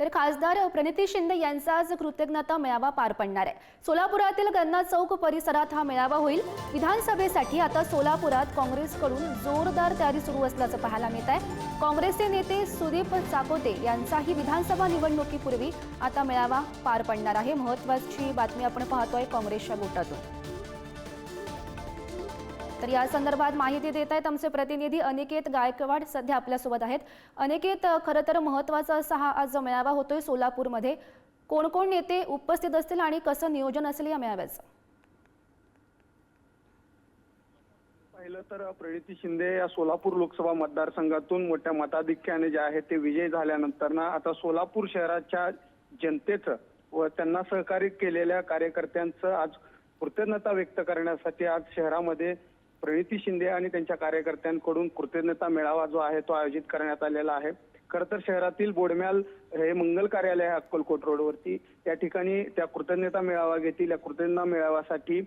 तर खासदार प्रणिती शिंदे यांचा आज कृतज्ञता मेळावा पार पडणार आहे. सोलापुरातील गन्ना चौक परिसरात हा मेळावा होईल. विधानसभेसाठी आता सोलापुरात काँग्रेसकडून जोरदार तयारी सुरू असल्याचं पाहायला मिळत आहे. काँग्रेसचे नेते सुदीप चाकोते यांचाही विधानसभा निवडणुकीपूर्वी आता मेळावा पार पडणार आहे. महत्वाची बातमी आपण पाहतोय काँग्रेसच्या गोटातून तर या संदर्भात माहिती देत आहेत आमचे प्रतिनिधी अनिकेत गायकवाड सध्या आपल्यासोबत आहेत. अनिकेत खरं तर महत्त्वाचा असा हा आज मेळावा होतोय सोलापूरमध्ये कोण कोण नेते उपस्थित असतील आणि कसं नियोजन असेल या मेळाव्याचं? पाहिलं तर प्रणिती शिंदे या सोलापूर लोकसभा मतदारसंघातून मोठ्या मताधिक्याने जे आहे ते विजय झाल्यानंतर ना आता सोलापूर शहराच्या जनतेचं व त्यांना सहकार्य केलेल्या कार्यकर्त्यांचं आज कृतज्ञता व्यक्त करण्यासाठी आज शहरामध्ये प्रणिती शिंदे आणि त्यांच्या कार्यकर्त्यांकडून कृतज्ञता मेळावा जो आहे तो आयोजित करण्यात आलेला आहे. खरं तर शहरातील बोडम्याल हे मंगल कार्यालय आहे अक्कलकोट रोडवरती. त्या ठिकाणी त्या कृतज्ञता मेळावा घेतील. या कृतज्ञता मेळाव्यासाठी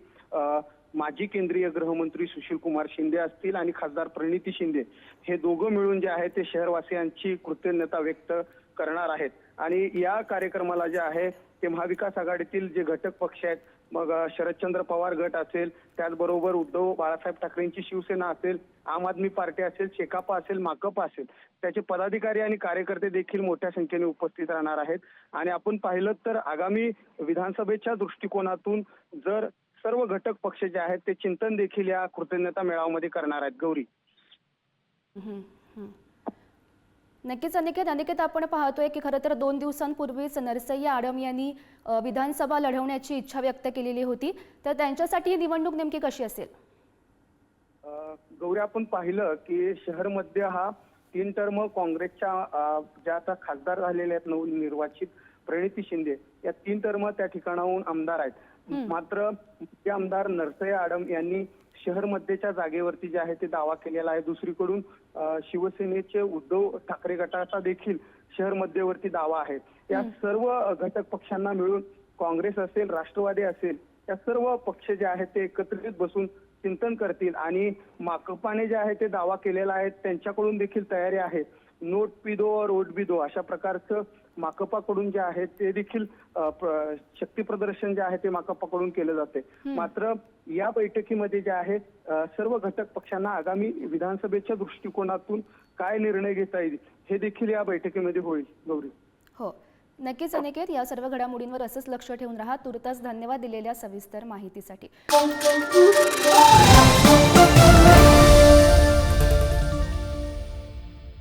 माजी केंद्रीय गृहमंत्री सुशील कुमार शिंदे असतील आणि खासदार प्रणिती शिंदे. हे दोघं मिळून जे आहे ते शहरवासियांची कृतज्ञता व्यक्त करणार आहेत. आणि या कार्यक्रमाला जे आहे ते महाविकास आघाडीतील जे घटक पक्ष आहेत मग शरदचंद्र पवार गट असेल त्याचबरोबर उद्धव बाळासाहेब ठाकरेंची शिवसेना असेल आम आदमी पार्टी असेल शेकापा असेल माकपा असेल त्याचे पदाधिकारी आणि कार्यकर्ते देखील मोठ्या संख्येने उपस्थित राहणार आहेत. आणि आपण पाहिलं तर आगामी विधानसभेच्या दृष्टिकोनातून जर सर्व घटक पक्ष जे आहेत ते चिंतन देखील या कृतज्ञता मेळाव्यामध्ये करणार आहेत. गौरी. नक्कीच अनिकेत अनिकेत आपण पाहतोय की खरं तर दोन दिवसांपूर्वीच नरसय्या आडम यांनी विधानसभा लढवण्याची इच्छा व्यक्त केलेली होती. तर त्यांच्यासाठी ही निवडणूक नेमकी कशी असेल? गौरी आपण पाहिलं की शहरमध्ये हा तीन टर्म काँग्रेसच्या ज्या आता खासदार झालेल्या आहेत नवनिर्वाचित प्रणिती शिंदे या तीन टर्म त्या ठिकाणाहून आमदार आहेत. मात्र ते आमदार नरसय आडम यांनी शहर मध्येच्या जागेवरती जे आहे ते दावा केलेला आहे. दुसरीकडून शिवसेनेचे उद्धव ठाकरे गटाचा देखील शहर मध्यवर्ती दावा आहे. या सर्व घटक पक्षांना मिळून काँग्रेस असेल राष्ट्रवादी असेल या सर्व पक्ष जे आहेत ते एकत्रित बसून चिंतन करतील आणि माकपाने जे आहे ते दावा केलेला आहे त्यांच्याकडून देखील तयारी आहे. नोट पी दो और वोट बी दो अशा प्रकारचं माकपाकडून जे आहे ते देखील शक्ती प्रदर्शन जे आहे ते माकपाकडून केलं जाते. मात्र या बैठकीमध्ये जे आहे सर्व घटक पक्षांना आगामी विधानसभेच्या दृष्टिकोनातून काय निर्णय घेता येईल हे देखील या बैठकीमध्ये होईल. गौरी. हो. नक्कीच अनिकेत या सर्व घडामोडींवर असंच लक्ष ठेवून राहा. तुर्तास धन्यवाद दिलेल्या सविस्तर माहितीसाठी.